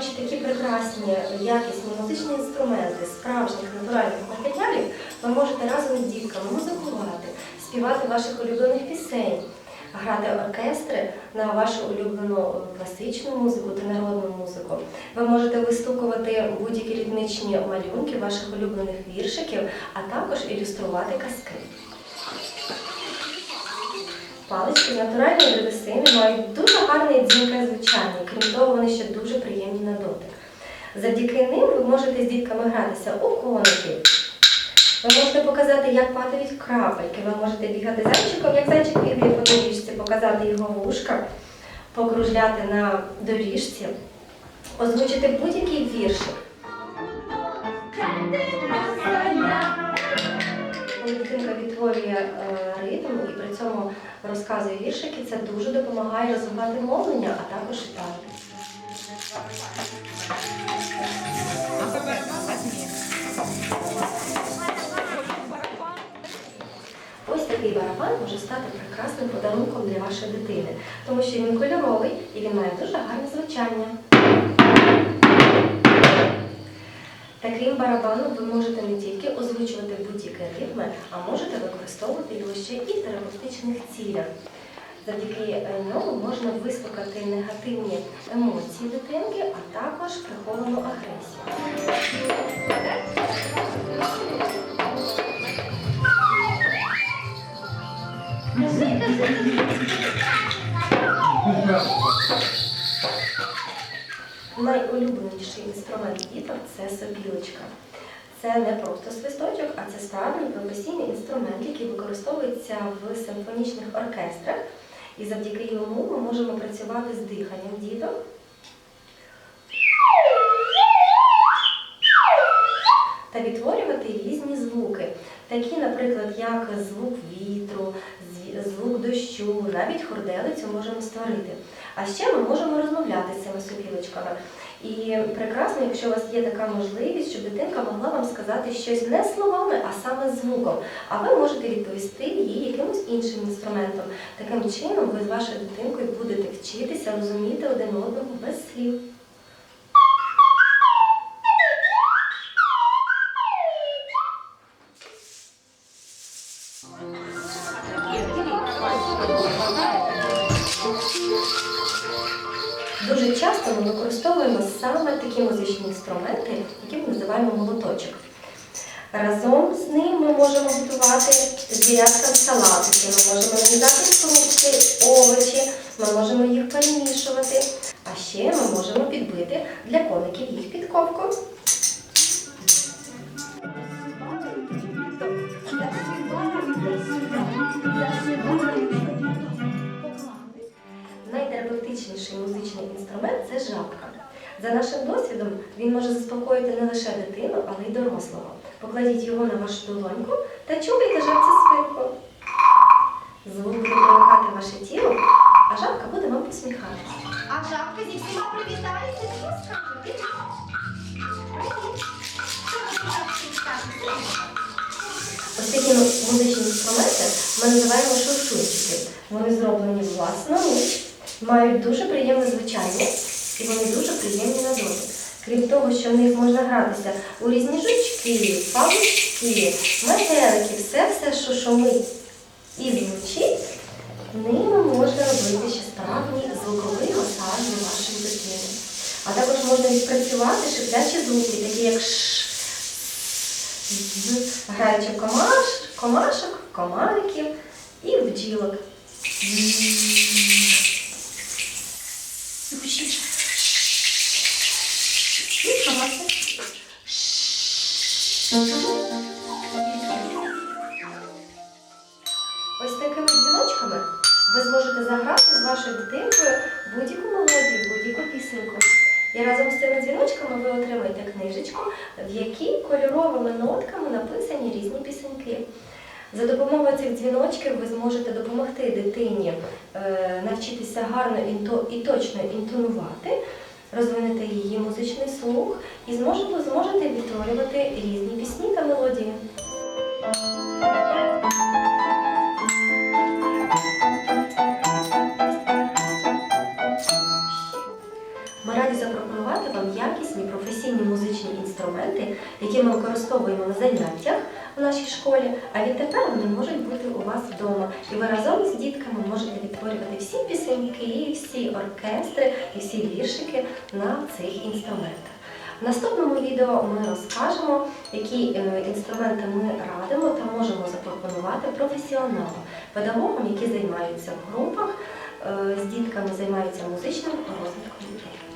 Маючи такі прекрасні, якісні музичні інструменти, справжніх натуральних матеріалів, ви можете разом з дітками музикувати, співати ваших улюблених пісень, грати оркестри на вашу улюблену класичну музику та народну музику. Ви можете вистукувати будь-які ритмічні малюнки ваших улюблених віршиків, а також ілюструвати казки. Палички натуральної древесини мають дуже гарне і дзвінке звучання, крім того, вони ще дуже приємні на дотик. Завдяки ним ви можете з дітками гратися у коників. Ви можете показати, як падають крапельки, ви можете бігати зайчиком, як зайчик бігає по доріжці, показати його вушка, покружляти на доріжці, озвучити будь-який віршик. Коли дитинка відтворює е, ритм і при цьому розказує віршики, це дуже допомагає розвивати мовлення, а також читати. Ось такий барабан може стати прекрасним подарунком для вашої дитини, тому що він кольоровий і він має дуже гарне звучання. Таким барабаном ви можете не тільки озвучувати будь-які ритми, а можете використовувати його ще і в терапевтичних цілях. Завдяки е, ньому можна вислухати негативні емоції дитинки, а також приховану агресію. Найулюбленіший інструмент діток це сопілочка. Це не просто свисточок, а це справжній професійний інструмент, який використовується в симфонічних оркестрах. І завдяки йому ми можемо працювати з диханням діток. Та відтворювати різні звуки, такі, наприклад, як звук зві- звук навіть хорделицю можемо створити. А ще ми можемо розмовляти з цими сопілочками. І прекрасно, якщо у вас є така можливість, щоб дитинка могла вам сказати щось не словами, а саме звуком. А ви можете відповісти їй якимось іншим інструментом. Таким чином ви з вашою дитинкою будете вчитися розуміти один одного без слів. Дуже часто ми використовуємо саме такі музичні інструменти, які ми називаємо молоточок. Разом з ним ми можемо готувати звіряткам салатики, ми можемо нарізати фрукти, овочі, ми можемо їх перемішувати. А ще ми можемо підбити для коників їх підковку. Музичний інструмент це жабка. За нашим досвідом він може заспокоїти не лише дитину, але й дорослого. Покладіть його на вашу долоньку та чухайте жабці спинку. Звук буде привикати ваше тіло, а жабка буде вам посміхатися. А жабка зі всіма привітається, що скаже? Привіт. Ось такі музичні інструменти ми називаємо шуршунчики. Вони зроблені власноруч, мають дуже приємне звучання і вони дуже приємні на дотик. Крім того, що в них можна гратися у різні жучки, павучки, метелики, все-все, що шумить і звучить, ними можна робити ще справжній звуковий масаж для вашої дитини. А також можна відпрацювати шиплячі звуки, такі як ш, граючи комаш, комашок, комариків і бджілок. Хаоси. Ось такими дзвіночками ви зможете заграти з вашою дитинкою будь-яку мелодію, будь-яку пісеньку. І разом з цими дзвіночками ви отримаєте книжечку, в якій кольоровими нотками написані різні пісеньки. За допомогою цих дзвіночків ви зможете допомогти дитині навчитися гарно і точно інтонувати, розвинути її музичний слух і зможете, зможете відтворювати різні пісні та мелодії. Ми раді запропонувати вам якісні професійні музичні інструменти, які ми використовуємо на заняттях нашій школі, а відтепер вони можуть бути у вас вдома. І ви разом з дітками можете відтворювати всі пісеньки, всі оркестри і всі віршики на цих інструментах. В наступному відео ми розкажемо, які е, інструменти ми радимо та можемо запропонувати професіоналам, педагогам, які займаються в групах, е, з дітками займаються музичним розвитком дітей.